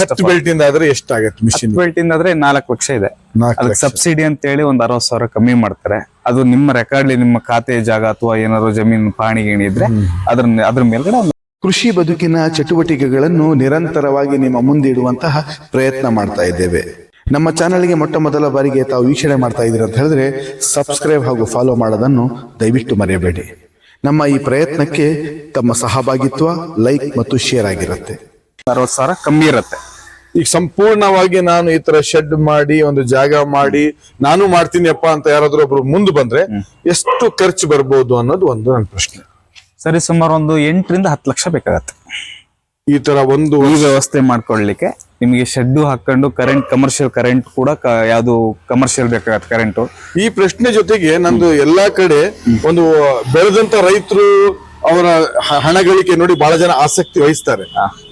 ಹತ್ತು ಬೆಲ್ಟ್ ಇಂದ ಆದ್ರೆ ಎಷ್ಟಾಗತ್ತೆ ಮಿಷಿನ್ ಬೆಲ್ಟ್ ಆದ್ರೆ ನಾಲ್ಕು ಲಕ್ಷ ಇದೆ. ನಾಲ್ಕು ಅದಕ್ಕೆ ಸಬ್ಸಿಡಿ ಅಂತ ಹೇಳಿ ಒಂದ್ ಅರವತ್ ಸಾವಿರ ಕಮ್ಮಿ ಮಾಡ್ತಾರೆ. ಅದು ನಿಮ್ಮ ರೆಕಾರ್ಡ್ಲಿ ನಿಮ್ಮ ಖಾತೆ ಜಾಗ ಅಥವಾ ಏನಾದ್ರು ಜಮೀನು ಪಾಣಿ ಗೀಣಿ ಇದ್ರೆ ಅದ್ರ ಅದ್ರ ಮೇಲ್ಗಡೆ ಕೃಷಿ ಬದುಕಿನ ಚಟುವಟಿಕೆಗಳನ್ನು ನಿರಂತರವಾಗಿ ನಿಮ್ಮ ಮುಂದೆ ಇಡುವಂತಹ ಪ್ರಯತ್ನ ಮಾಡ್ತಾ ಇದ್ದೇವೆ. ನಮ್ಮ ಚಾನಲ್ಗೆ ಮೊಟ್ಟ ಮೊದಲ ಬಾರಿಗೆ ತಾವು ವೀಕ್ಷಣೆ ಮಾಡ್ತಾ ಇದ್ದೀರಿ ಅಂತ ಹೇಳಿದ್ರೆ ಸಬ್ಸ್ಕ್ರೈಬ್ ಹಾಗೂ ಫಾಲೋ ಮಾಡೋದನ್ನು ದಯವಿಟ್ಟು ಮರೆಯಬೇಡಿ. ನಮ್ಮ ಈ ಪ್ರಯತ್ನಕ್ಕೆ ತಮ್ಮ ಸಹಭಾಗಿತ್ವ ಲೈಕ್ ಮತ್ತು ಶೇರ್ ಆಗಿರುತ್ತೆ. ಅರವತ್ ಸಾವಿರ ಕಮ್ಮಿ ಇರುತ್ತೆ. ಈಗ ಸಂಪೂರ್ಣವಾಗಿ ನಾನು ಈ ತರ ಶೆಡ್ ಮಾಡಿ ಒಂದು ಜಾಗ ಮಾಡಿ ನಾನು ಮಾಡ್ತೀನಿಯಪ್ಪ ಅಂತ ಯಾರಾದ್ರೂ ಒಬ್ರು ಮುಂದೆ ಬಂದ್ರೆ ಎಷ್ಟು ಖರ್ಚು ಬರ್ಬೋದು ಅನ್ನೋದು ಒಂದು ನನ್ನ ಪ್ರಶ್ನೆ. ಸರಿ ಸುಮಾರು ಒಂದು ಎಂಟರಿಂದ ಹತ್ತು ಲಕ್ಷ ಬೇಕಾಗತ್ತೆ. ಈ ತರ ಒಂದು ಈ ವ್ಯವಸ್ಥೆ ಮಾಡ್ಕೊಳ್ಳಿಕ್ಕೆ ನಿಮಗೆ ಶೆಡ್ ಹಾಕೊಂಡು ಕರೆಂಟ್ ಕಮರ್ಷಿಯಲ್ ಕರೆಂಟ್ ಕೂಡ ಯಾವ್ದು ಕಮರ್ಷಿಯಲ್ ಬೇಕಾಗತ್ತೆ ಕರೆಂಟ್ ಈ ಪ್ರಶ್ನೆ ಜೊತೆಗೆ ನಂದು ಎಲ್ಲಾ ಕಡೆ ಒಂದು ಬೆಳೆದಂತ ರೈತರು ಅವರ ಹಣಗಳಿಕೆ ಹಣ ಗಳಿಕೆ ನೋಡಿ ಬಹಳ ಜನ ಆಸಕ್ತಿ ವಹಿಸ್ತಾರೆ.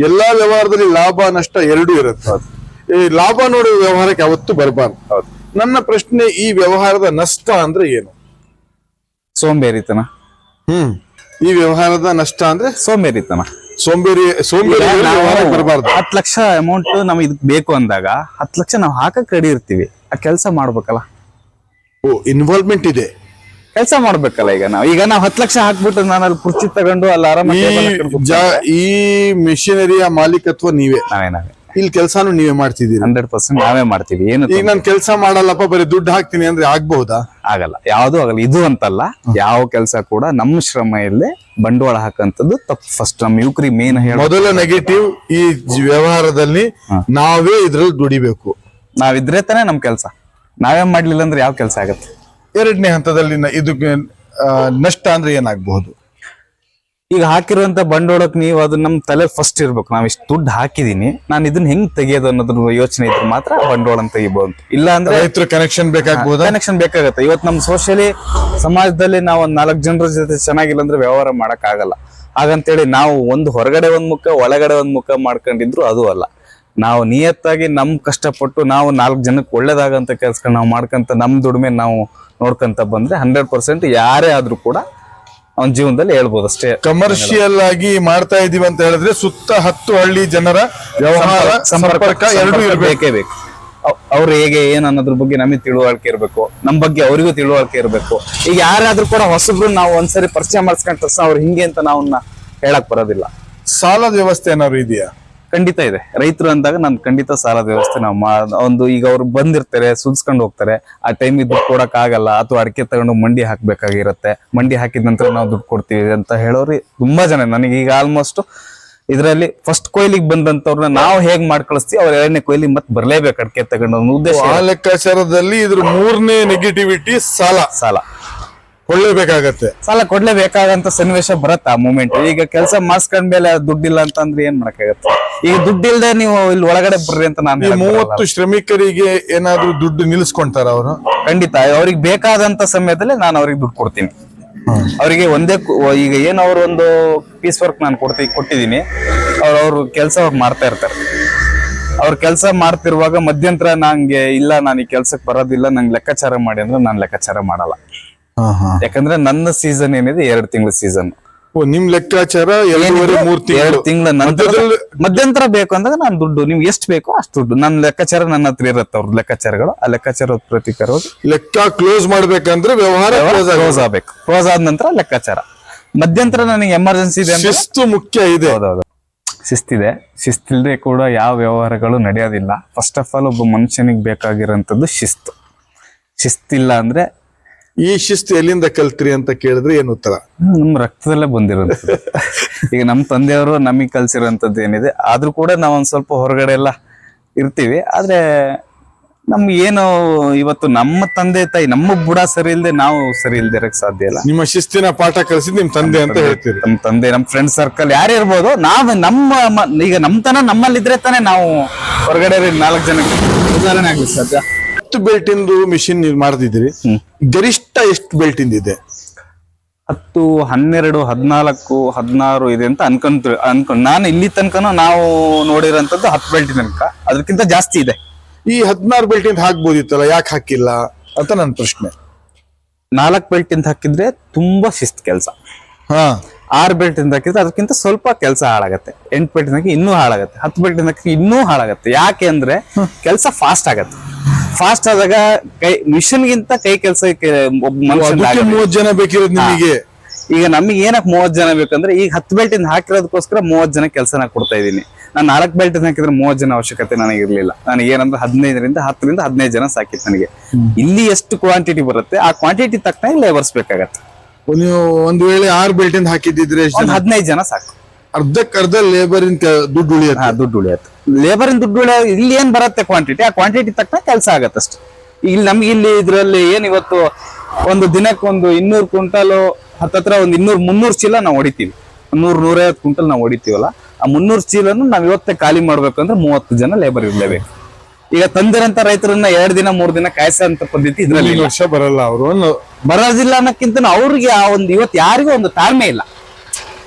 ಎಲ್ಲಾ ವ್ಯವಹಾರದಲ್ಲಿ ಲಾಭ ನಷ್ಟ ಎರಡೂ ಇರುತ್ತೆ. ಈ ಲಾಭ ನೋಡುವ ವ್ಯವಹಾರಕ್ಕೆ ಅವತ್ತು ಬರಬಾರ್ದು. ನನ್ನ ಪ್ರಶ್ನೆ ಈ ವ್ಯವಹಾರದ ನಷ್ಟ ಅಂದ್ರೆ ಏನು? ಸೋಂಬೇರಿತನ. ಹ್ಮ್. ಈ ವ್ಯವಹಾರದ ನಷ್ಟ ಅಂದ್ರೆ? ಸೋಂಬೇರಿತನ. ಸೋಂಬೇರಿ ಸೋಂಬೇರಿ ಬರಬಾರ್ದು. ಹತ್ ಲಕ್ಷ ಅಮೌಂಟ್ ನಮ್ಗೆ ಇದಕ್ ಬೇಕು ಅಂದಾಗ ಹತ್ತು ಲಕ್ಷ ನಾವು ಹಾಕಕ್ ರೆಡಿ ಇರ್ತೀವಿ. ಆ ಕೆಲಸ ಮಾಡ್ಬೇಕಲ್ಲ. ಓ ಇನ್ವಾಲ್ವ್ಮೆಂಟ್ ಇದೆ. ಕೆಲಸ ಮಾಡ್ಬೇಕಲ್ಲ ಈಗ ನಾವು. ಈಗ ನಾವು ಹತ್ತು ಲಕ್ಷ ಹಾಕ್ಬಿಟ್ಟು ನಾನು ಅಲ್ಲಿ ಕುರ್ಚಿ ತಗೊಂಡು ಅಲ್ಲಿ ಆರಾಮ ಈ ಮಿಷನರಿಯ ಮಾಲೀಕತ್ವ ನೀವೇ. ನಾವೇ ನಾವೇ. ಇಲ್ಲಿ ಕೆಲಸಾನು ನೀವೇ ಮಾಡ್ತಿದ್ದೀರಿ? ಹಂಡ್ರೆಡ್ ಪರ್ಸೆಂಟ್ ನಾವೇ ಮಾಡ್ತೀವಿ. ಏನು ಈಗ ನಾನು ಕೆಲಸ ಮಾಡಲ್ಲಪ್ಪ ಬರೀ ದುಡ್ಡು ಹಾಕ್ತೀನಿ ಅಂದ್ರೆ ಆಗ್ಬಹುದಾ? ಆಗಲ್ಲ. ಯಾವ್ದು ಆಗಲ್ಲ. ಇದು ಅಂತಲ್ಲ ಯಾವ ಕೆಲಸ ಕೂಡ ನಮ್ಮ ಶ್ರಮ ಇಲ್ಲೇ ಬಂಡವಾಳ ಹಾಕಂತದ್ದು ತಪ್ಪು. ಫಸ್ಟ್ ನಮ್ಮ ಯುವಕರಿ ಮೇನ್ ಹೇಳ ಮೊದಲ ನೆಗೆಟಿವ್ ಈ ವ್ಯವಹಾರದಲ್ಲಿ ನಾವೇ ಇದ್ರಲ್ಲಿ ದುಡಿಬೇಕು. ನಾವಿದ್ರೆ ತಾನೇ ನಮ್ ಕೆಲಸ. ನಾವೇ ಮಾಡ್ಲಿಲ್ಲ ಅಂದ್ರೆ ಯಾವ ಕೆಲಸ ಆಗತ್ತೆ? ಎರಡನೇ ಹಂತದಲ್ಲಿ ಇದು ಆ, ನಷ್ಟ ಅಂದ್ರೆ ಏನಾಗಬಹುದು? ಈಗ ಹಾಕಿರುವಂತ ಬಂಡವಾಳಕ್ಕೆ ನೀವು ಅದು ನಮ್ಮ ತಲೆ ಫಸ್ಟ್ ಇರ್ಬೇಕು. ನಾವು ಇಷ್ಟು ದುಡ್ಡು ಹಾಕಿದೀನಿ. ನಾನು ಇದನ್ನ ಹೆಂಗ್ ತೆಗೆಯೋದು ಅನ್ನೋದ್ರ ಯೋಚನೆ ಇದ್ರೆ ಮಾತ್ರ ಬಂಡವಾಳ ತೆಗಿಬಹುದು. ಇಲ್ಲ ಅಂದ್ರೆ ರೈತರು ಕನೆಕ್ಷನ್ ಬೇಕಾಗಬಹುದಾ ಕನೆಕ್ಷನ್ ಬೇಕಾಗತ್ತೆ. ಇವತ್ತು ನಮ್ಮ ಸೋಷಿಯಲಿ ಸಮಾಜದಲ್ಲಿ ನಾವು ಒಂದ್ ನಾಲ್ಕು ಜನರ ಜೊತೆ ಚೆನ್ನಾಗಿಲ್ಲ ಅಂದ್ರೆ ವ್ಯವಹಾರ ಮಾಡಕ್ ಆಗಲ್ಲ ಹಾಗಂತೇಳಿ ನಾವು ಒಂದು ಹೊರಗಡೆ ಒಂದ್ ಮುಖ ಒಳಗಡೆ ಒಂದ್ ಮುಖ ಮಾಡ್ಕೊಂಡಿದ್ರು ಅದು ಅಲ್ಲ. ನಾವು ನಿಯತ್ತಾಗಿ ನಮ್ ಕಷ್ಟಪಟ್ಟು ನಾವು ನಾಲ್ಕು ಜನಕ್ಕೆ ಒಳ್ಳೇದಾಗಂತ ಕೆಲ್ಸಗಳನ್ನ ನಾವು ಮಾಡ್ಕಂತ ನಮ್ ದುಡಿಮೆ ನಾವು ನೋಡ್ಕಂತ ಬಂದ್ರೆ ಹಂಡ್ರೆಡ್ ಪರ್ಸೆಂಟ್ ಯಾರೇ ಆದ್ರೂ ಕೂಡ ಅವನ ಜೀವನದಲ್ಲಿ ಹೇಳ್ಬೋದು ಅಷ್ಟೇ. ಕಮರ್ಷಿಯಲ್ ಆಗಿ ಮಾಡ್ತಾ ಇದೀವಿ ಅಂತ ಹೇಳಿದ್ರೆ ಸುತ್ತ ಹತ್ತು ಹಳ್ಳಿ ಜನರ ವ್ಯವಹಾರ ಸಂಪರ್ಕ ಎರಡು ಇರಬೇಕು. ಬೇಕೇ. ಬೇಕು ಅವ್- ಅವ್ರು ಹೇಗೆ ಏನು ಅನ್ನೋದ್ರ ಬಗ್ಗೆ ನಮಗೆ ತಿಳುವಳಿಕೆ ಇರಬೇಕು. ನಮ್ಮ ಬಗ್ಗೆ ಅವರಿಗೂ ತಿಳುವಳಿಕೆ ಇರಬೇಕು. ಈಗ ಯಾರಾದ್ರೂ ಕೂಡ ಹೊಸಬ್ರು ನಾವು ಒಂದ್ಸರಿ ಪರಿಚಯ ಮಾಡಿಸ್ಕೊಂಡ ತಕ್ಷಣ ಅವ್ರು ಹಿಂಗೆ ಅಂತ ನಾವನ್ನ ಹೇಳಕ್ ಬರೋದಿಲ್ಲ. ಸಾಲದ ವ್ಯವಸ್ಥೆ ಏನಾದ್ರು ಇದೆಯಾ? ಖಂಡಿತ ಇದೆ. ರೈತರು ಅಂದಾಗ ನಾನು ಖಂಡಿತ ಸಾಲದ ವ್ಯವಸ್ಥೆ ನಾವು ಮಾ ಒಂದು ಈಗ ಅವ್ರು ಬಂದಿರ್ತಾರೆ ಸುಲ್ಸ್ಕೊಂಡು ಹೋಗ್ತಾರೆ ಆ ಟೈಮಿಗೆ ದುಡ್ಡು ಕೊಡಕ್ ಆಗಲ್ಲ ಅಥವಾ ಅಡಿಕೆ ತಗೊಂಡು ಮಂಡಿ ಹಾಕ್ಬೇಕಾಗಿರುತ್ತೆ ಮಂಡಿ ಹಾಕಿದ ನಂತರ ನಾವು ದುಡ್ಡು ಕೊಡ್ತೀವಿ ಅಂತ ಹೇಳೋರು ತುಂಬಾ ಜನ. ನನಗೆ ಈಗ ಆಲ್ಮೋಸ್ಟ್ ಇದರಲ್ಲಿ ಫಸ್ಟ್ ಕೊಯ್ಲಿಗೆ ಬಂದಂತವ್ರನ್ನ ನಾವು ಹೇಗ್ ಮಾಡಿ ಕಳಿಸ್ತೀವಿ ಅವ್ರ ಎರಡನೇ ಕೊಯ್ಲಿ ಮತ್ತೆ ಬರ್ಲೇಬೇಕು ಅಡಿಕೆ ತಗೊಂಡು ಉದ್ದೇಶ ಆ ಲೆಕ್ಕಾಚಾರದಲ್ಲಿ ಇದ್ರ ಮೂರನೇ ನೆಗೆಟಿವಿಟಿ ಸಾಲ. ಸಾಲ. ಕೊಳ್ಳೇಬೇಕಾಗತ್ತೆ ಸಾಲ ಕೊಡ್ಲೇಬೇಕಾಗಂತ ಸನ್ನಿವೇಶ ಬರತ್ತ ಆ ಮೂಮೆಂಟ್ ಈಗ ಕೆಲಸ ಮಾಡಿಸ್ಕೊಂಡ್ಮೇಲೆ ದುಡ್ಡಿಲ್ಲ ಅಂತಂದ್ರೆ ಏನ್ ಮಾಡಕ್ಕಾಗತ್ತೆ? ಈಗ ದುಡ್ಡಿಲ್ದೆ ನೀವು ಇಲ್ಲಿ ಒಳಗಡೆ ಬರ್ರಿ ಅಂತ ನಾನು ಈ ಮೂವತ್ತು ಶ್ರಮಿಕರಿಗೆ ಏನಾದ್ರೂ ದುಡ್ಡು ನಿಲ್ಸ್ಕೊಂತಾರ ಅವರು? ಖಂಡಿತ. ಅವ್ರಿಗೆ ಬೇಕಾದಂತ ಸಮಯದಲ್ಲಿ ನಾನು ಅವ್ರಿಗೆ ದುಡ್ಡು ಕೊಡ್ತೀನಿ. ಅವರಿಗೆ ಒಂದೇ ಕು- ಈಗ ಏನು ಅವ್ರ ಒಂದು ಪೀಸ್ ವರ್ಕ್ ನಾನು ಕೊಡ್ತಿ ಕೊಟ್ಟಿದ್ದೀನಿ. ಅವ್ರ ಅವ್ರ ಕೆಲಸ ಅವ್ರು ಮಾಡ್ತಾ ಇರ್ತಾರೆ. ಅವ್ರ ಕೆಲಸ ಮಾಡ್ತಿರುವಾಗ ಮಧ್ಯಂತರ ನಂಗೆ ಇಲ್ಲ ನಾನು ಈ ಕೆಲ್ಸಕ್ಕೆ ಬರೋದಿಲ್ಲ ನಂಗೆ ಲೆಕ್ಕಾಚಾರ ಮಾಡಿ ಅಂದ್ರೆ ನಾನು ಲೆಕ್ಕಾಚಾರ ಮಾಡಲ್ಲ. ಯಾಕಂದ್ರೆ ನನ್ನ ಸೀಸನ್ ಏನಿದೆ ಎರಡು ತಿಂಗಳ ಸೀಸನ್ ನಿಮ್ ಲೆಕ್ಕಾಚಾರ ಎರಡು ತಿಂಗಳು ನಂತರ ಮಧ್ಯಂತರ ಬೇಕು ಅಂದಾಗ ನಾನು ದುಡ್ಡು ನಿಮ್ಗೆ ಎಷ್ಟು ಬೇಕೋ ಅಷ್ಟು ದುಡ್ಡು. ನನ್ನ ಲೆಕ್ಕಾಚಾರ ನನ್ನ ಹತ್ರ ಇರುತ್ತೆ ಅವ್ರ ಲೆಕ್ಕಾಚಾರಗಳು. ಆ ಲೆಕ್ಕಾಚಾರ ಪ್ರತಿಕಾರ ಲೆಕ್ಕ ಕ್ಲೋಸ್ ಮಾಡ್ಬೇಕಂದ್ರೆ ವ್ಯವಹಾರ. ಕ್ಲೋಸ್ ಆಗ್ಬೇಕು. ಕ್ಲೋಸ್ ಆದ ನಂತರ ಲೆಕ್ಕಾಚಾರ. ಮಧ್ಯಂತರ ನನಗೆ ಎಮರ್ಜೆನ್ಸಿ ಇದೆ ಶಿಸ್ತು ಮುಖ್ಯ ಇದೆ. ಹೌದೌದು. ಶಿಸ್ತಿದೆ. ಶಿಸ್ತಿಲ್ದೆ ಕೂಡ ಯಾವ ವ್ಯವಹಾರಗಳು ನಡೆಯೋದಿಲ್ಲ. ಫಸ್ಟ್ ಆಫ್ ಆಲ್ ಒಬ್ಬ ಮನುಷ್ಯನಿಗೆ ಬೇಕಾಗಿರೋಂಥದ್ದು ಶಿಸ್ತು. ಶಿಸ್ತಿಲ್ಲ ಅಂದ್ರೆ ಈ ಶಿಸ್ತು ಎಲ್ಲಿಂದ ಕಲ್ತ್ರಿ ಅಂತ ಕೇಳಿದ್ರೆ ಏನು ಉತ್ತರ? ನಮ್ಮ ರಕ್ತದಲ್ಲೇ ಬಂದಿರೋದು. ಈಗ ನಮ್ಮ ತಂದೆಯವರು ನಮಗೆ ಕಲ್ಸಿರೋಂಥದ್ದು ಏನಿದೆ ಆದ್ರೂ ಕೂಡ ನಾವು ಒಂದ್ ಸ್ವಲ್ಪ ಹೊರಗಡೆ ಎಲ್ಲ ಇರ್ತೀವಿ. ಆದ್ರೆ ನಮ್ಗೆ ಏನು ಇವತ್ತು ನಮ್ಮ ತಂದೆ ತಾಯಿ ನಮ್ಮ ಬುಡ ಸರಿ ಇಲ್ದೆ ನಾವು ಸರಿ ಇಲ್ದೆ ಇರಕ್ ಸಾಧ್ಯ ಇಲ್ಲ. ನಿಮ್ಮ ಶಿಸ್ತಿನ ಪಾಠ ಕಲಿಸಿದ್ ನಿಮ್ ತಂದೆ ಅಂತ ಹೇಳ್ತೀರಿ. ನಮ್ಮ ತಂದೆ ನಮ್ಮ ಫ್ರೆಂಡ್ ಸರ್ಕಲ್ ಯಾರೇ ಇರ್ಬೋದು ನಾವ್ ನಮ್ಮ ಮ- ಈಗ ನಮ್ತನ ನಮ್ಮಲ್ಲಿದ್ರೆ ತಾನೇ ನಾವು ಹೊರಗಡೆ ನಾಲ್ಕು ಜನಕ್ಕೆ ಉದಾಹರಣೆ ಆಗ್ಲಿ ಸಾಧ್ಯ? ಹತ್ತು ಬೆಲ್ಟ್ ಇಂದು ಮಿಷಿನ್ ನೀವು ಮಾಡ್ತಿದ್ದೀರಿ? ಗರಿಷ್ಠ ಎಷ್ಟು ಬೆಲ್ಟ್ ಇಂದಿದೆ ಹತ್ತು ಹನ್ನೆರಡು ಹದಿನಾಲ್ಕು ಹದಿನಾರು ಇದೆ ಅಂತ ಅನ್ಕೊಂತ ಅನ್ಕೊಂಡ್ ನಾನು ಇಲ್ಲಿ ತನಕನೂ ನಾವು ನೋಡಿರೋಂಥದ್ದು ಹತ್ತು ಬೆಲ್ಟ್ ತನಕ. ಅದಕ್ಕಿಂತ ಜಾಸ್ತಿ ಇದೆ. ಈ ಹದಿನಾರು ಬೆಲ್ಟ್ ಇಂದ ಹಾಕ್ಬೋದಿತ್ತಲ್ಲ ಯಾಕೆ ಹಾಕಿಲ್ಲ ಅಂತ ನನ್ನ ಪ್ರಶ್ನೆ. ನಾಲ್ಕು ಬೆಲ್ಟ್ ಇಂದ ಹಾಕಿದ್ರೆ ತುಂಬಾ ಶಿಸ್ತ್ ಕೆಲಸ. ಹಾ. ಬೆಲ್ಟ್ ಇಂದ ಹಾಕಿದ್ರೆ ಅದಕ್ಕಿಂತ ಸ್ವಲ್ಪ ಕೆಲಸ ಹಾಳಾಗತ್ತೆ. ಎಂಟು ಬೆಲ್ಟಿಂದ ಹಾಕಿ ಇನ್ನೂ ಹಾಳಾಗತ್ತೆ. ಹತ್ತು ಬೆಲ್ಟಿಂದ ಹಾಕಿ ಇನ್ನೂ ಹಾಳಾಗತ್ತೆ. ಯಾಕೆ ಅಂದ್ರೆ ಕೆಲಸ ಫಾಸ್ಟ್ ಆಗತ್ತೆ. ಫಾಸ್ಟ್ ಆದಾಗ ಕೈ ಮಿಷನ್ ಗಿಂತ ಕೈ ಕೆಲಸ ಒಬ್ಬ. ಮೂವತ್ ಜನ ಬೇಕಿರೋದು ನಿಮಗೆ? ಈಗ ನಮಗೆ ಏನಕ್ಕೆ ಮೂವತ್ ಜನ ಬೇಕಂದ್ರೆ ಈಗ ಹತ್ತು ಬೆಲ್ಟ್ ಇಂದ ಹಾಕಿರೋದಕ್ಕೋಸ್ಕರ ಮೂವತ್ ಜನ ಕೆಲಸನ ಕೊಡ್ತಾ ಇದ್ದೀನಿ. ನಾನು ನಾಲ್ಕು ಬೆಲ್ಟ್ ಹಾಕಿದ್ರೆ ಮೂವತ್ ಜನ ಅವಶ್ಯಕತೆ ನನಗೆ ಇರಲಿಲ್ಲ ನನಗೆ ಏನಂದ್ರೆ ಹದಿನೈದರಿಂದ ಹತ್ತರಿಂದ ಹದಿನೈದು ಜನ ಸಾಕಿತ್ತು ನನಗೆ. ಇಲ್ಲಿ ಎಷ್ಟು ಕ್ವಾಂಟಿಟಿ ಬರುತ್ತೆ ಆ ಕ್ವಾಂಟಿಟಿ ತಕ್ಕನಾಗಿ ಲೇಬರ್ಸ್ ಬೇಕಾಗತ್ತೆ. ನೀವು ಒಂದು ವೇಳೆ ಆರು ಬೆಲ್ಟ್ ಇಂದ ಹಾಕಿದ್ದಿದ್ರೆ ಹದಿನೈದು ಜನ ಸಾಕು. ಅರ್ಧಕ್ಕೆ ಅರ್ಧ ಲೇಬರ್ ಇನ್ ದುಡ್ಡು ಉಳಿಯುತ್ತೆ. ದುಡ್ಡು ಉಳಿಯತ್ತೆ. ಲೇಬರ್ ಇನ್ ದುಡ್ಡು ಉಳಿಯ ಇಲ್ಲಿ ಏನ್ ಬರುತ್ತೆ ಕ್ವಾಂಟಿಟಿ ಆ ಕ್ವಾಂಟಿಟಿ ತಕ್ಕ ಕೆಲಸ ಆಗತ್ತೆ ಅಷ್ಟೇ. ಇಲ್ಲಿ ನಮ್ಗೆ ಇಲ್ಲಿ ಇದ್ರಲ್ಲಿ ಏನ್ ಇವತ್ತು ಒಂದು ದಿನಕ್ಕೆ ಒಂದು ಇನ್ನೂರು ಕ್ವಿಂಟಲ್ ಹತ್ತತ್ರ ಒಂದು ಇನ್ನೂರು ಮುನ್ನೂರು ಚೀಲ ನಾವು ಹೊಡಿತೀವಿ. ನೂರ್ ನೂರೈವತ್ತು ಕ್ವಿಂಟಲ್ ನಾವು ಹೊಡಿತೀವಲ್ಲ ಆ ಮುನ್ನೂರು ಚೀಲನು ನಾವ್ ಇವತ್ತೇ ಖಾಲಿ ಮಾಡ್ಬೇಕಂದ್ರೆ ಮೂವತ್ತು ಜನ ಲೇಬರ್ ಇರ್ಲೇಬೇಕು. ಈಗ ತಂದಿರಂತ ರೈತರನ್ನ ಎರಡ್ ದಿನ ಮೂರ್ ದಿನ ಕಾಯಿಸಂತ ಪದ್ಧತಿ ಇದ್ರಲ್ಲಿ ವರ್ಷ ಬರಲ್ಲ ಅವರು. ಬರೋದಿಲ್ಲ ಅನ್ನಕ್ಕಿಂತ ಅವ್ರಿಗೆ ಆ ಒಂದು ಇವತ್ತು ಯಾರಿಗೂ ಒಂದು ತಾಳ್ಮೆ ಇಲ್ಲ.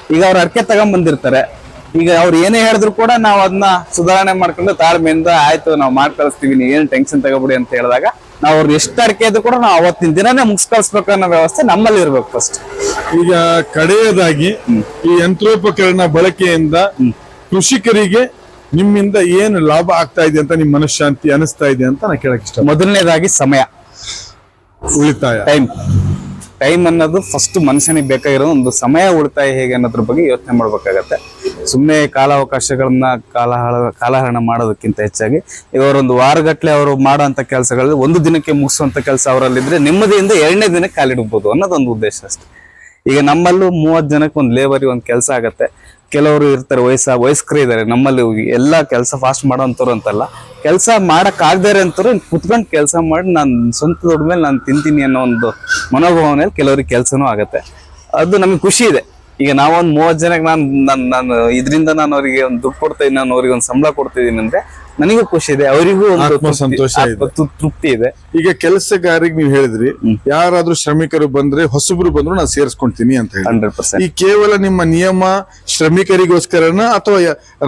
ಈಗ ಅವ್ರು ಅರ್ಕೆ ತಗೊಂಡ್ ಬಂದಿರ್ತಾರೆ. ಈಗ ಅವ್ರು ಏನೇ ಹೇಳಿದ್ರು ಕೂಡ ನಾವು ಅದನ್ನ ಸುಧಾರಣೆ ಮಾಡ್ಕೊಂಡು ತಾಳ್ಮೆಯಿಂದ ಆಯ್ತು ನಾವು ಮಾಡಿ ಕಳಿಸ್ತೀವಿ ನೀವು ಏನು ಟೆನ್ಷನ್ ತಗೋಬಿಡಿ ಅಂತ ಹೇಳಿದಾಗ ನಾವು ಅವ್ರು ಎಷ್ಟು ಅಡಿಕೆ ಇದ್ರು ಕೂಡ ನಾವು ಅವತ್ತಿನ ದಿನನೇ ಮುಗಿಸ್ ಕಳಿಸ್ಬೇಕು ಅನ್ನೋ ವ್ಯವಸ್ಥೆ ನಮ್ಮಲ್ಲಿ ಇರ್ಬೇಕು ಫಸ್ಟ್ ಈಗ ಕಡೆಯದಾಗಿ ಈ ಯಂತ್ರೋಪಕರಣ ಬಳಕೆಯಿಂದ ಕೃಷಿಕರಿಗೆ ನಿಮ್ಮಿಂದ ಏನು ಲಾಭ ಆಗ್ತಾ ಇದೆ ಅಂತ ನಿಮ್ ಮನಃಶಾಂತಿ ಅನಿಸ್ತಾ ಇದೆ ಅಂತ ನಾ ಕೇಳಕ್ ಇಷ್ಟ ಮೊದಲನೇದಾಗಿ ಸಮಯ. ಉಳಿತಾಯ. ಟೈಮ್ ಟೈಮ್ ಅನ್ನೋದು ಫಸ್ಟ್ ಮನುಷ್ಯನಿಗೆ ಬೇಕಾಗಿರೋ ಒಂದು ಸಮಯ ಉಳಿತಾಯ ಹೇಗೆ ಅನ್ನೋದ್ರ ಬಗ್ಗೆ ಯೋಚನೆ ಮಾಡ್ಬೇಕಾಗತ್ತೆ. ಸುಮ್ಮನೆ ಕಾಲಾವಕಾಶಗಳನ್ನ ಕಾಲಹಳ, ಕಾಲಹರಣ ಮಾಡೋದಕ್ಕಿಂತ ಹೆಚ್ಚಾಗಿ ಇವರೊಂದು ವಾರಗಟ್ಟಲೆ ಅವರು ಮಾಡೋಂಥ ಕೆಲಸಗಳಲ್ಲಿ ಒಂದು ದಿನಕ್ಕೆ ಮುಗಿಸುವಂಥ ಕೆಲಸ ಅವರಲ್ಲಿದ್ರೆ ನೆಮ್ಮದಿಯಿಂದ ಎರಡನೇ ದಿನಕ್ಕೆ ಕಾಲಿಡ್ಬೋದು ಅನ್ನೋದೊಂದು ಉದ್ದೇಶ ಅಷ್ಟೇ. ಈಗ ನಮ್ಮಲ್ಲೂ ಮೂವತ್ತು ಜನಕ್ಕೆ ಒಂದು ಲೇಬರಿ ಒಂದು ಕೆಲಸ ಆಗತ್ತೆ. ಕೆಲವರು ಇರ್ತಾರೆ, ವಯಸ್ಸ, ವಯಸ್ಕರು ಇದ್ದಾರೆ, ನಮ್ಮಲ್ಲಿ ಎಲ್ಲ ಕೆಲಸ ಫಾಸ್ಟ್ ಮಾಡೋಂಥವ್ರು ಅಂತಲ್ಲ, ಕೆಲಸ ಮಾಡಕ್ ಆಗದೇ ಅಂತವ್ರು ಕುತ್ಕೊಂಡು ಕೆಲಸ ಮಾಡಿ ನಾನು ಸ್ವಂತ ದುಡ್ಮೇಲೆ ನಾನು ತಿಂತೀನಿ ಅನ್ನೋ ಒಂದು ಮನೋಭಾವನೆಯಲ್ಲಿ ಕೆಲವರಿಗೆ ಕೆಲಸನೂ ಆಗುತ್ತೆ. ಅದು ನಮಗೆ ಖುಷಿ ಇದೆ. ಈಗ ನಾವೊಂದು ಮೂವತ್ತು ಜನಕ್ಕೆ ನಾನು ನಾನು ನಾನು ಇದರಿಂದ ನಾನು ಅವರಿಗೆ ಒಂದು ದುಡ್ಡು ಕೊಡ್ತಾ ಇದ್ದೀನಿ ನಾನು ಅವರಿಗೆ ಒಂದು ಸಂಬಳ ಕೊಡ್ತಾ ಇದ್ದೀನಿ ಅಂದ್ರೆ ನನಗೂ ಖುಷಿ ಇದೆ ಅವರಿಗೂ ಒಂದು ಸಂತೋಷ ಇದೆ. ತೃಪ್ತಿ ಇದೆ. ಈಗ ಕೆಲಸಗಾರಿಗೆ ನೀವು ಹೇಳಿದ್ರಿ ಯಾರಾದ್ರೂ ಶ್ರಮಿಕರು ಬಂದ್ರೆ ಹೊಸಬ್ರು ಬಂದ್ರು ನಾನು ಸೇರಿಸ್ಕೊಂತೀನಿ ಅಂತ ಹೇಳಿ ಹಂಡ್ರೆಡ್ ಪರ್ಸೆಂಟ್. ಈ ಕೇವಲ ನಿಮ್ಮ ನಿಯಮ ಶ್ರಮಿಕರಿಗೋಸ್ಕರನ ಅಥವಾ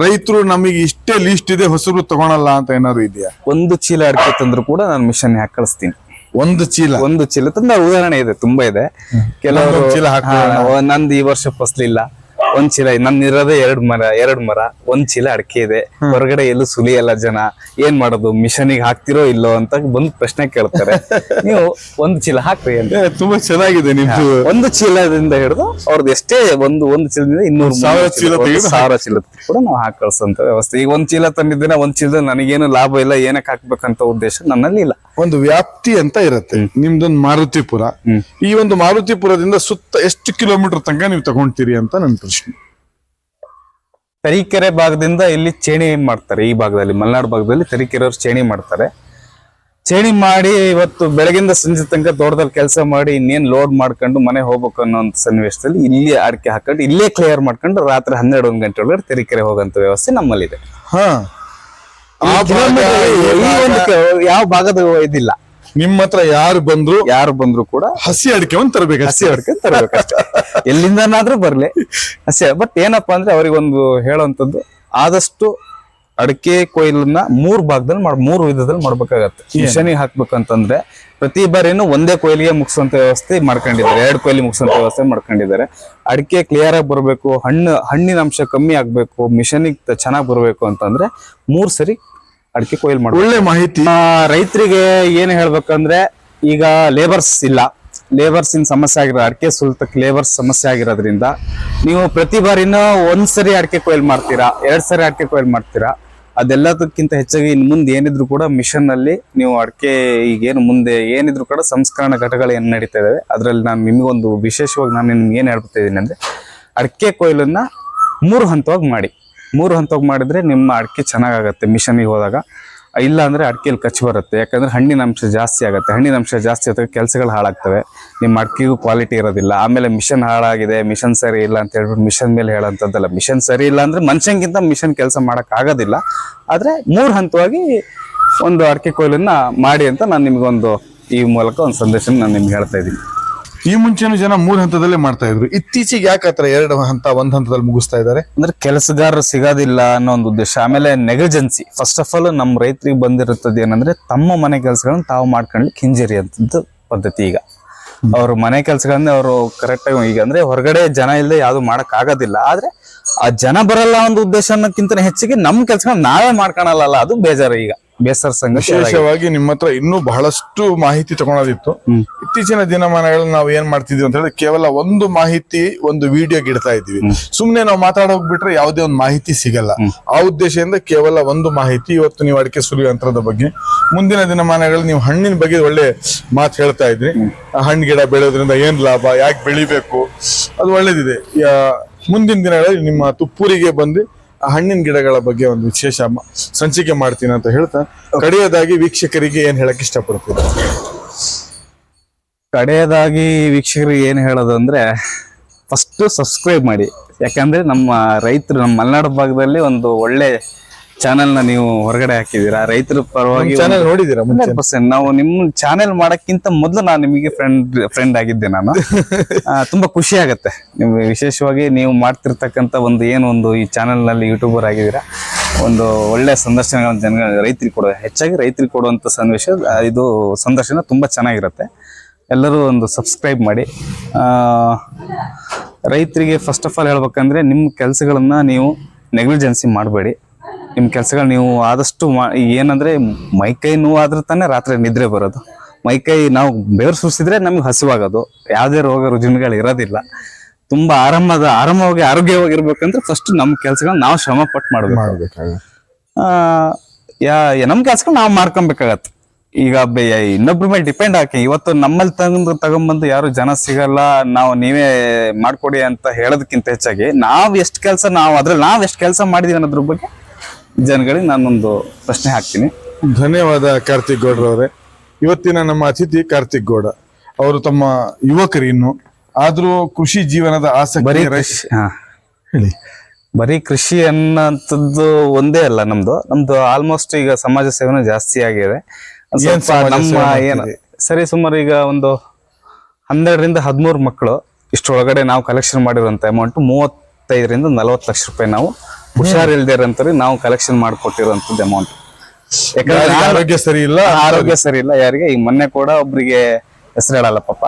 ರೈತರು ನಮಗೆ ಇಷ್ಟೇ ಲೀಸ್ಟ್ ಇದೆ ಹೊಸಬ್ರು ತಗೊಳಲ್ಲ ಅಂತ ಏನಾದ್ರು ಇದೆಯಾ? ಒಂದು ಚೀಲ ಅಡಿಕೆ ತಂದ್ರು ಕೂಡ ನಾನು ಮಿಷನ್ ಹಾಕಿ ಕಳಿಸ್ತೀನಿ. ಒಂದು ಚೀಲ. ಒಂದು ಚೀಲ. ತುಂಬಾ ಉದಾಹರಣೆ ಇದೆ ತುಂಬಾ ಇದೆ. ಕೆಲವರು ಚೀಲ ನಂದು ಈ ವರ್ಷ ಫಸಲಿಲ್ಲ ಒಂದ್ ಚೀಲ ನನ್ ಇರೋದೆ ಎರಡ್ ಮರ ಎರಡ್ ಮರ ಒಂದ್ ಚೀಲ ಅಡಕೆ ಇದೆ. ಹೊರಗಡೆ ಎಲ್ಲೂ ಸುಲಿಯಲ್ಲ ಜನ. ಏನ್ ಮಾಡೋದು ಮಿಷನಿಗೆ ಹಾಕ್ತಿರೋ ಇಲ್ಲೋ ಅಂತ ಬಂದ್ ಪ್ರಶ್ನೆ ಕೇಳ್ತಾರೆ. ನೀವು ಒಂದ್ ಚೀಲ ಹಾಕ್ರಿ ಅಂತ. ತುಂಬಾ ಚೆನ್ನಾಗಿದೆ ನಿಮ್ದು. ಒಂದು ಚೀಲದಿಂದ ಹಿಡಿದು ಅವ್ರದ್ದು ಎಷ್ಟೇ ಒಂದು ಒಂದು ಚೀಲದಿಂದ ಇನ್ನೂರು ಸಾವಿರ ಚೀಲ ಸಾವಿರ ಚೀಲ ಕೂಡ ನಾವು ಹಾಕಳ್ಸಂತ ಕಳ್ಸೋಂತ ವ್ಯವಸ್ಥೆ. ಈಗ ಒಂದ್ ಚೀಲ ತಂದಿದ್ದೇನೆ ಒಂದ್ ಚೀಲದ ನನಗೇನು ಲಾಭ ಇಲ್ಲ ಏನಕ್ಕೆ ಹಾಕ್ಬೇಕಂತ ಉದ್ದೇಶ ನನ್ನಲ್ಲಿ ಇಲ್ಲ. ಒಂದು ವ್ಯಾಪ್ತಿ ಅಂತ ಇರುತ್ತೆ. ನಿಮ್ದೊಂದು ಮಾರುತಿಪುರ. ಈ ಒಂದು ಮಾರುತಿಪುರದಿಂದ ಸುತ್ತ ಎಷ್ಟು ಕಿಲೋಮೀಟರ್ ತನಕ ನೀವು ತಗೊಂತೀರಿ ಅಂತ ನನ್ನ ಪ್ರಶ್ನೆ. ತರೀಕೆರೆ ಭಾಗದಿಂದ ಇಲ್ಲಿ ಚೇಣಿ ಮಾಡ್ತಾರೆ ಈ ಭಾಗದಲ್ಲಿ ಮಲೆನಾಡು ಭಾಗದಲ್ಲಿ ತರೀಕೆರೆಯವ್ರು ಚೇಣಿ ಮಾಡ್ತಾರೆ. ಚೇಣಿ ಮಾಡಿ ಇವತ್ತು ಬೆಳಗಿಂದ ಸಂಜೆ ತನಕ ತೋಟದಲ್ಲಿ ಕೆಲಸ ಮಾಡಿ ಇನ್ನೇನ್ ಲೋಡ್ ಮಾಡ್ಕೊಂಡು ಮನೆ ಹೋಗ್ಬೇಕು ಅನ್ನೋ ಒಂದು ಸನ್ನಿವೇಶದಲ್ಲಿ ಇಲ್ಲಿ ಅಡಿಕೆ ಹಾಕೊಂಡು ಇಲ್ಲೇ ಕ್ಲಿಯರ್ ಮಾಡ್ಕೊಂಡು ರಾತ್ರಿ ಹನ್ನೆರಡು ಒಂದು ಗಂಟೆ ಒಳಗಡೆ ತರೀಕೆರೆ ಹೋಗೋಂಥ ವ್ಯವಸ್ಥೆ ನಮ್ಮಲ್ಲಿದೆ. ಯಾವ ಭಾಗದ ಇದಿಲ್ಲ. ನಿಮ್ಮ ಹತ್ರ ಯಾರು ಬಂದ್ರು ಯಾರು ಬಂದ್ರು ಕೂಡ ಹಸಿ ಅಡಿಕೆ ಒಂದು ತರಬೇಕು ಹಸಿ ಅಡಿಕೆ ತರಬೇಕು ಎಲ್ಲಿಂದನಾದ್ರೂ ಬರ್ಲಿ. ಹಸಿ ಬಟ್ ಏನಪ್ಪಾ ಅಂದ್ರೆ ಅವ್ರಿಗೊಂದು ಹೇಳುವಂತದ್ದು ಆದಷ್ಟು ಅಡಿಕೆ ಕೊಯ್ಲನ್ನ ಮೂರ್ ಭಾಗದಲ್ಲಿ ಮಾಡ ಮೂರು ವಿಧದಲ್ಲಿ ಮಾಡ್ಬೇಕಾಗತ್ತೆ. ಮಿಷನಿಗೆ ಹಾಕ್ಬೇಕಂತಂದ್ರೆ ಪ್ರತಿ ಬಾರಿನೂ ಒಂದೇ ಕೊಯ್ಲಿಗೆ ಮುಗಿಸುವಂತ ವ್ಯವಸ್ಥೆ ಮಾಡ್ಕೊಂಡಿದ್ದಾರೆ. ಎರಡು ಕೊಯ್ಲಿ ಮುಗಿಸುವಂತ ವ್ಯವಸ್ಥೆ ಮಾಡ್ಕೊಂಡಿದ್ದಾರೆ. ಅಡಿಕೆ ಕ್ಲಿಯರ್ ಆಗಿ ಬರಬೇಕು ಹಣ್ಣು ಹಣ್ಣಿನ ಅಂಶ ಕಮ್ಮಿ ಆಗ್ಬೇಕು ಮಿಷನಿಗೆ ಚೆನ್ನಾಗಿ ಬರಬೇಕು ಅಂತಂದ್ರೆ ಮೂರ್ ಸರಿ ಅಡಿಕೆ ಕೊಯ್ಲು ಮಾಡಿ ಒಳ್ಳೆ ಮಾಹಿತಿ. ರೈತರಿಗೆ ಏನು ಹೇಳ್ಬೇಕಂದ್ರೆ ಈಗ ಲೇಬರ್ಸ್ ಇಲ್ಲ. ಲೇಬರ್ಸ್ ಇನ್ ಸಮಸ್ಯೆ ಆಗಿರೋ ಅಡಿಕೆ ಸುಲ್ತಕ್ಕೆ ಲೇಬರ್ಸ್ ಸಮಸ್ಯೆ ಆಗಿರೋದ್ರಿಂದ ನೀವು ಪ್ರತಿ ಬಾರಿನೂ ಒಂದ್ ಸರಿ ಅಡಿಕೆ ಕೊಯ್ಲು ಮಾಡ್ತೀರಾ ಎರಡ್ ಸರಿ ಅಡಿಕೆ ಕೊಯ್ಲು ಮಾಡ್ತೀರಾ ಅದೆಲ್ಲದಕ್ಕಿಂತ ಹೆಚ್ಚಾಗಿ ಇನ್ ಮುಂದೆ ಏನಿದ್ರು ಕೂಡ ಮಿಷನ್ನಲ್ಲಿ ನೀವು ಅಡಿಕೆ ಈಗೇನು ಮುಂದೆ ಏನಿದ್ರು ಕೂಡ ಸಂಸ್ಕರಣ ಘಟಕಗಳು ಏನ್ ನಡೀತಾ ಇದಾವೆ ಅದ್ರಲ್ಲಿ ನಾನು ನಿಮಗೊಂದು ವಿಶೇಷವಾಗಿ ನಾನು ನಿಮ್ಗೆ ಏನ್ ಇದ್ದೀನಿ ಅಂದ್ರೆ ಅಡಿಕೆ ಕೊಯ್ಲನ್ನ ಮೂರು ಹಂತವಾಗಿ ಮಾಡಿ. ಮೂರು ಹಂತವಾಗಿ ಮಾಡಿದರೆ ನಿಮ್ಮ ಅಡಿಕೆ ಚೆನ್ನಾಗಾಗತ್ತೆ ಮಿಷನಿಗೆ ಹೋದಾಗ. ಇಲ್ಲ ಅಂದರೆ ಅಡಿಕೆಯಲ್ಲಿ ಕಚ್ಚಿ ಬರುತ್ತೆ. ಯಾಕಂದರೆ ಹಣ್ಣಿನ ಅಂಶ ಜಾಸ್ತಿ ಆಗುತ್ತೆ. ಹಣ್ಣಿನ ಅಂಶ ಜಾಸ್ತಿ ಆದರೆ ಕೆಲಸಗಳು ಹಾಳಾಗ್ತವೆ. ನಿಮ್ಮ ಅಡಿಕೆಗೂ ಕ್ವಾಲಿಟಿ ಇರೋದಿಲ್ಲ. ಆಮೇಲೆ ಮಿಷನ್ ಹಾಳಾಗಿದೆ, ಮಿಷನ್ ಸರಿ ಇಲ್ಲ ಅಂತ ಹೇಳ್ಬಿಟ್ಟು ಮಿಷನ್ ಮೇಲೆ ಹೇಳೋಂಥದ್ದಲ್ಲ. ಮಿಷನ್ ಸರಿ ಇಲ್ಲ ಅಂದರೆ ಮನುಷ್ಯಂಗಿಂತ ಮಿಷನ್ ಕೆಲಸ ಮಾಡೋಕ್ಕಾಗೋದಿಲ್ಲ ಆದರೆ ಆದ್ರೆ ಮೂರು ಹಂತವಾಗಿ ಒಂದು ಅಡಿಕೆ ಕೊಯ್ಲನ್ನು ಮಾಡಿ ಅಂತ ನಾನು ನಿಮಗೊಂದು ಈ ಮೂಲಕ ಒಂದು ಸಂದೇಶ ನಾನು ನಿಮ್ಗೆ ಹೇಳ್ತಾ ಇದ್ದೀನಿ. ಈ ಮುಂಚೆನು ಜನ ಮೂರ್ ಹಂತದಲ್ಲೇ ಮಾಡ್ತಾ ಇದ್ರು. ಇತ್ತೀಚೆಗೆ ಯಾಕತ್ರ ಆತರ ಎರಡು ಹಂತ ಒಂದ್ ಹಂತದಲ್ಲಿ ಮುಗಿಸ್ತಾ ಇದ್ದಾರೆ? ಅಂದ್ರೆ ಕೆಲಸಗಾರರು ಸಿಗೋದಿಲ್ಲ ಅನ್ನೋ ಒಂದು ಉದ್ದೇಶ. ಆಮೇಲೆ ನೆಗಜೆನ್ಸಿ. ಫಸ್ಟ್ ಆಫ್ ಆಲ್ ನಮ್ಮ ರೈತರಿಗೆ ಬಂದಿರುತ್ತದೆ ಏನಂದ್ರೆ ತಮ್ಮ ಮನೆ ಕೆಲಸಗಳನ್ನ ತಾವು ಮಾಡ್ಕೊಳ್ಳಿಕ್ಕೆ ಹಿಂಜರಿ ಅಂತದ್ದು ಪದ್ಧತಿ ಈಗ. ಅವ್ರ ಮನೆ ಕೆಲಸಗಳನ್ನೇ ಅವರು ಕರೆಕ್ಟ್ ಆಗಿ ಈಗ ಅಂದ್ರೆ ಹೊರಗಡೆ ಜನ ಇಲ್ಲದೆ ಯಾವ್ದು ಮಾಡಕ್ ಆಗೋದಿಲ್ಲ ಆದ್ರೆ ಆ ಜನ ಬರಲ್ಲ ಒಂದು ಉದ್ದೇಶ ಅನ್ನೋಕ್ಕಿಂತ ಹೆಚ್ಚಿಗೆ ನಮ್ಮ ಕೆಲ್ಸಗಳನ್ನ ನಾವೇ ಮಾಡ್ಕೊಳಲ್ಲ ಅದು ಬೇಜಾರು ಈಗ. ಬೇಸರ ಸಂಗತಿ ಅದಾಗಿದೆ. ವಿಶೇಷವಾಗಿ ನಿಮ್ಮ ಹತ್ರ ಇನ್ನೂ ಬಹಳಷ್ಟು ಮಾಹಿತಿ ತಗೊಳೋದಿತ್ತು. ಇತ್ತೀಚಿನ ದಿನಮಾನಗಳಲ್ಲಿ ನಾವು ಏನ್ ಮಾಡ್ತಿದ್ವಿ ಅಂತ ಹೇಳಿದ್ರೆ ಕೇವಲ ಒಂದು ಮಾಹಿತಿ ಒಂದು ವಿಡಿಯೋ ಗಿಡ್ತಾ ಇದೀವಿ ಸುಮ್ನೆ ನಾವು ಮಾತಾಡ ಹೋಗ್ಬಿಟ್ರೆ ಯಾವುದೇ ಒಂದು ಮಾಹಿತಿ ಸಿಗಲ್ಲ. ಆ ಉದ್ದೇಶದಿಂದ ಕೇವಲ ಒಂದು ಮಾಹಿತಿ ಇವತ್ತು ನೀವು ಅಡಿಕೆ ಸುಲಿ ಯಂತ್ರದ ಬಗ್ಗೆ. ಮುಂದಿನ ದಿನಮಾನಗಳಲ್ಲಿ ನೀವು ಹಣ್ಣಿನ ಬಗ್ಗೆ ಒಳ್ಳೆ ಮಾತು ಹೇಳ್ತಾ ಇದ್ರಿ. ಹಣ್ಣು ಗಿಡ ಬೆಳೆಯೋದ್ರಿಂದ ಏನ್ ಲಾಭ ಯಾಕೆ ಬೆಳಿಬೇಕು? ಅದು ಒಳ್ಳೇದಿದೆ. ಮುಂದಿನ ದಿನಗಳಲ್ಲಿ ನಿಮ್ಮ ತುಪ್ಪೂರಿಗೆ ಬಂದು ಹಣ್ಣಿನ ಗಿಡಗಳ ಬಗ್ಗೆ ಒಂದು ವಿಶೇಷ ಸಂಚಿಕೆ ಮಾಡ್ತೀನಿ ಅಂತ ಹೇಳ್ತಾ, ಕಡೆಯದಾಗಿ ವೀಕ್ಷಕರಿಗೆ ಏನ್ ಹೇಳಕ್ ಇಷ್ಟಪಡ್ತೀನಿ ಕಡೆಯದಾಗಿ ವೀಕ್ಷಕರಿಗೆ ಏನು ಹೇಳೋದು ಅಂದ್ರೆ ಫಸ್ಟ್ ಸಬ್ಸ್ಕ್ರೈಬ್ ಮಾಡಿ. ಯಾಕಂದ್ರೆ ನಮ್ಮ ರೈತರು ನಮ್ಮ ಮಲೆನಾಡು ಭಾಗದಲ್ಲಿ ಒಂದು ಒಳ್ಳೆ ಚಾನೆಲ್ನ ನೀವು ಹೊರಗಡೆ ಹಾಕಿದೀರಾ ರೈತರ ಪರವಾಗಿ ಚಾನೆಲ್ ನೋಡಿದೀರಾ ಪರ್ಸೆಂಟ್ ನಾವು ನಿಮ್ ಚಾನೆಲ್ ಮಾಡಕ್ಕಿಂತ ಮೊದಲು ನಾನು ನಿಮಗೆ ಫ್ರೆಂಡ್ ಫ್ರೆಂಡ್ ಆಗಿದ್ದೆ ನಾನು. ತುಂಬಾ ಖುಷಿ ಆಗತ್ತೆ. ನಿಮ್ಗೆ ವಿಶೇಷವಾಗಿ ನೀವು ಮಾಡ್ತಿರ್ತಕ್ಕಂಥ ಒಂದು ಏನು ಒಂದು ಈ ಚಾನೆಲ್ನಲ್ಲಿ ಯೂಟ್ಯೂಬರ್ ಆಗಿದ್ದೀರಾ? ಒಂದು ಒಳ್ಳೆ ಸಂದರ್ಶನಗಳನ್ನು ಜನ ರೈತರಿಗೆ ಕೊಡೋ ಹೆಚ್ಚಾಗಿ ರೈತರಿಗೆ ಕೊಡುವಂತ ಸನ್ನಿವೇಶ ಇದು ಸಂದರ್ಶನ ತುಂಬಾ ಚೆನ್ನಾಗಿರುತ್ತೆ. ಎಲ್ಲರೂ ಒಂದು ಸಬ್ಸ್ಕ್ರೈಬ್ ಮಾಡಿ. ಆ, ರೈತರಿಗೆ ಫಸ್ಟ್ ಆಫ್ ಆಲ್ ಹೇಳ್ಬೇಕಂದ್ರೆ ನಿಮ್ಮ ಕೆಲಸಗಳನ್ನ ನೀವು ನೆಗ್ಲಿಜೆನ್ಸಿ ಮಾಡಬೇಡಿ. ನಿಮ್ಮ ಕೆಲಸಗಳು ನೀವು ಆದಷ್ಟು ಮಾ ಏನಂದ್ರೆ ಮೈ ಮೈಕೈ ನೋವಾದ್ರೆ ತಾನೇ ರಾತ್ರಿ ನಿದ್ರೆ ಬರೋದು. ಮೈಕೈ ನಾವು ಬೆವರು ಸುರಿಸಿದ್ರೆ ನಮಗೆ ಹಸಿವಾಗೋದು. ಯಾವುದೇ ರೋಗ ರುಜಿನಗಳು ಇರೋದಿಲ್ಲ. ತುಂಬಾ ಆರಾಮದ ಆರಾಮವಾಗಿ ಆರೋಗ್ಯವಾಗಿರ್ಬೇಕಂದ್ರೆ ಫಸ್ಟ್ ನಮ್ಮ ಕೆಲಸಗಳನ್ನ ನಾವು ಶ್ರಮ ಪಟ್ಟು ಮಾಡಬೇಕು. ಯಾ ನಮ್ಮ ಕೆಲಸಗಳು ನಾವು ಮಾಡ್ಕೊಬೇಕಾಗತ್ತೆ. ಈಗ ಇನ್ನೊಬ್ರ ಮೇಲೆ ಡಿಪೆಂಡ್ ಹಾಕಿ ಇವತ್ತು ನಮ್ಮಲ್ಲಿ ತಗೊಂಡು ತಗೊಂಬಂದು ಯಾರು ಜನ ಸಿಗಲ್ಲ ನಾವು ನೀವೇ ಮಾಡ್ಕೊಡಿ ಅಂತ ಹೇಳೋದಕ್ಕಿಂತ ಹೆಚ್ಚಾಗಿ ನಾವು ಎಷ್ಟು ಕೆಲಸ ನಾವು ಅದ್ರಲ್ಲಿ ನಾವು ಎಷ್ಟು ಕೆಲಸ ಮಾಡಿದೀವಿ ಅನ್ನೋದ್ರ ಬಗ್ಗೆ ಜನಗಳಿಗೆ ನಾನೊಂದು ಪ್ರಶ್ನೆ ಹಾಕ್ತೀನಿ. ಧನ್ಯವಾದ ಕಾರ್ತಿಕ್ ಗೌಡ್ರವ್ರೆ ಇವತ್ತಿನ ನಮ್ಮ ಅತಿಥಿ ಕಾರ್ತಿಕ್ ಗೌಡ. ಅವರು ತಮ್ಮ ಯುವಕರು ಇನ್ನು. ಆದ್ರೂ ಕೃಷಿ ಜೀವನದ ಬರೀ ಆಸಕ್ತಿ ರೈ- ಕೃಷಿ ಹಾ. ಹೇಳಿ. ಬರೀ ಕೃಷಿ ಅನ್ನೋಂಥದ್ದು ಒಂದೇ ಅಲ್ಲ ನಮ್ದು. ನಮ್ದು ಆಲ್ಮೋಸ್ಟ್ ಈಗ ಸಮಾಜ ಸೇವೆನೂ ಜಾಸ್ತಿ ಆಗಿದೆ. ಒಂದ್ ಏನ್ ಸ್ವಲ್ಪ ಸಮಾಜ ನಮ್ಮ ಸೇವೆ ಏನು? ಸರಿ ಸುಮಾರು ಈಗ ಒಂದು ಹನ್ನೆರಡರಿಂದ ಹದಿಮೂರು ಮಕ್ಕಳು. ಇಷ್ಟರೊಳಗಡೆ ನಾವು ಕಲೆಕ್ಷನ್ ಮಾಡಿರುವಂತ ಅಮೌಂಟ್ ಮೂವತ್ತೈದರಿಂದ ನಲವತ್ತು ಲಕ್ಷ ರೂಪಾಯಿ ನಾವು ಹುಷಾರಿಲ್ದೇ ಇರೋಂಥವ್ರಿಗೆ ನಾವು ಕಲೆಕ್ಷನ್ ಮಾಡಿಕೊಟ್ಟಿರುವಂತದ್ದು ಅಮೌಂಟ್ ಯಾಕಂದ್ರೆ ಆರೋಗ್ಯ ಸರಿ ಇಲ್ಲ ಆರೋಗ್ಯ ಸರಿ ಇಲ್ಲ ಯಾರಿಗೆ ಈಗ ಮೊನ್ನೆ ಕೂಡ ಒಬ್ರಿಗೆ ಹೆಸರು ಹೇಳಲ್ಲ ಪಾಪ.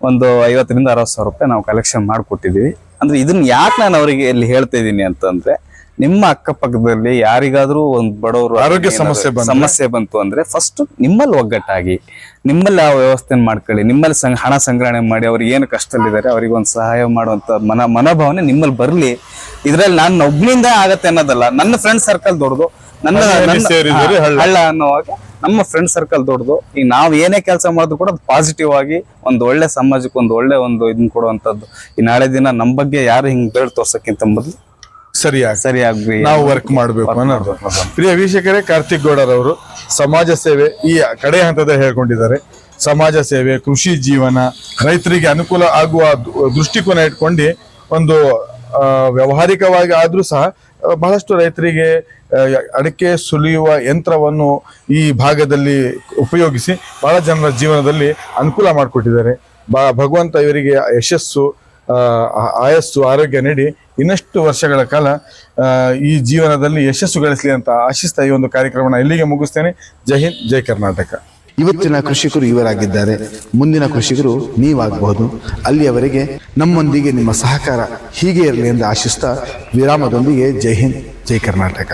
ಒಂದು ಐವತ್ತರಿಂದ ಅರವತ್ತು ಸಾವಿರ ರೂಪಾಯಿ ನಾವು ಕಲೆಕ್ಷನ್ ಮಾಡಿಕೊಟ್ಟಿದ್ದೀವಿ. ಅಂದ್ರೆ ಇದನ್ನ ಯಾಕೆ ನಾನು ಅವರಿಗೆ ಇಲ್ಲಿ ಹೇಳ್ತಾ ಇದ್ದೀನಿ ಅಂತಂದ್ರೆ ನಿಮ್ಮ ಅಕ್ಕಪಕ್ಕದಲ್ಲಿ ಯಾರಿಗಾದ್ರೂ ಒಂದು ಬಡವರು ಆರೋಗ್ಯ ಸಮಸ್ಯೆ? ಸಮಸ್ಯೆ ಬಂತು ಅಂದ್ರೆ ಫಸ್ಟ್ ನಿಮ್ಮಲ್ಲಿ ಒಗ್ಗಟ್ಟಾಗಿ ನಿಮ್ಮಲ್ಲಿ ಆ ವ್ಯವಸ್ಥೆ ಮಾಡ್ಕೊಳ್ಳಿ ನಿಮ್ಮಲ್ಲಿ ಹಣ ಸಂಗ್ರಹಣೆ ಮಾಡಿ ಅವ್ರಿಗೆ ಏನು ಕಷ್ಟದಲ್ಲಿದ್ದಾರೆ ಅವ್ರಿಗೆ ಒಂದು ಸಹಾಯ ಮಾಡುವಂತ ಮನ ಮನೋಭಾವನೆ ನಿಮ್ಮಲ್ಲಿ ಬರ್ಲಿ ಇದ್ರಲ್ಲಿ ನಾನು ಒಬ್ನಿಂದ ಆಗತ್ತೆ ಅನ್ನೋದಲ್ಲ ನನ್ನ ಫ್ರೆಂಡ್ ಸರ್ಕಲ್ ದೊಡ್ಡದು ನನ್ನ. ಹಳ್ಳ ಅನ್ನೋವಾಗ ನಮ್ಮ ಫ್ರೆಂಡ್ ಸರ್ಕಲ್ ದೊಡ್ಡದು ಈಗ ನಾವು ಏನೇ ಕೆಲಸ ಮಾಡಿದ್ರು ಕೂಡ ಪಾಸಿಟಿವ್ ಆಗಿ ಒಂದು ಒಳ್ಳೆ ಸಮಾಜಕ್ಕೆ ಒಂದು ಒಳ್ಳೆ ಒಂದು ಇದನ್ನ ಕೊಡುವಂಥದ್ದು ಈ ನಾಳೆ ದಿನ ನಮ್ಮ ಬಗ್ಗೆ ಯಾರು ಹಿಂಗೆ ಬೇಡ ತೋರ್ಸಕ್ಕಿಂತ ಮೊದಲು ಸರಿಯಾಗಿ ಸರಿಯಾಗಿ ನಾವು ವರ್ಕ್ ಮಾಡಬೇಕು ಅನ್ನೋದು. ಪ್ರಿಯ ವೀಕ್ಷಕರೇ ಕಾರ್ತಿಕ್ ಗೌಡರವರು ಸಮಾಜ ಸೇವೆ ಈ ಕಡೆ ಹಂತದ ಹೇಳ್ಕೊಂಡಿದ್ದಾರೆ. ಸಮಾಜ ಸೇವೆ ಕೃಷಿ ಜೀವನ ರೈತರಿಗೆ ಅನುಕೂಲ ಆಗುವ ದೃಷ್ಟಿಕೋನ ಇಟ್ಕೊಂಡು ಒಂದು ವ್ಯವಹಾರಿಕವಾಗಿ ಆದ್ರೂ ಸಹ ಬಹಳಷ್ಟು ರೈತರಿಗೆ ಅಡಿಕೆ ಸುಲಿಯುವ ಯಂತ್ರವನ್ನು ಈ ಭಾಗದಲ್ಲಿ ಉಪಯೋಗಿಸಿ ಬಹಳ ಜನರ ಜೀವನದಲ್ಲಿ ಅನುಕೂಲ ಮಾಡಿಕೊಟ್ಟಿದ್ದಾರೆ. ಬಾ ಭಗವಂತ ಇವರಿಗೆ ಯಶಸ್ಸು ಆಯಸ್ಸು ಆರೋಗ್ಯ ನೀಡಿ ಇನ್ನಷ್ಟು ವರ್ಷಗಳ ಕಾಲ ಈ ಜೀವನದಲ್ಲಿ ಯಶಸ್ಸು ಗಳಿಸಲಿ ಅಂತ ಆಶಿಸ್ತಾ ಈ ಒಂದು ಕಾರ್ಯಕ್ರಮನ ಇಲ್ಲಿಗೆ ಮುಗಿಸ್ತೇನೆ. ಜೈ ಹಿಂದ್, ಜೈ ಕರ್ನಾಟಕ. ಇವತ್ತಿನ ಕೃಷಿಕರು ಇವರಾಗಿದ್ದಾರೆ. ಮುಂದಿನ ಕೃಷಿಕರು ನೀವಾಗಬಹುದು. ಅಲ್ಲಿಯವರೆಗೆ ನಮ್ಮೊಂದಿಗೆ ನಿಮ್ಮ ಸಹಕಾರ ಹೀಗೆ ಇರಲಿ ಎಂದು ಆಶಿಸ್ತಾ ವಿರಾಮದೊಂದಿಗೆ ಜೈ ಹಿಂದ್, ಜೈ ಕರ್ನಾಟಕ.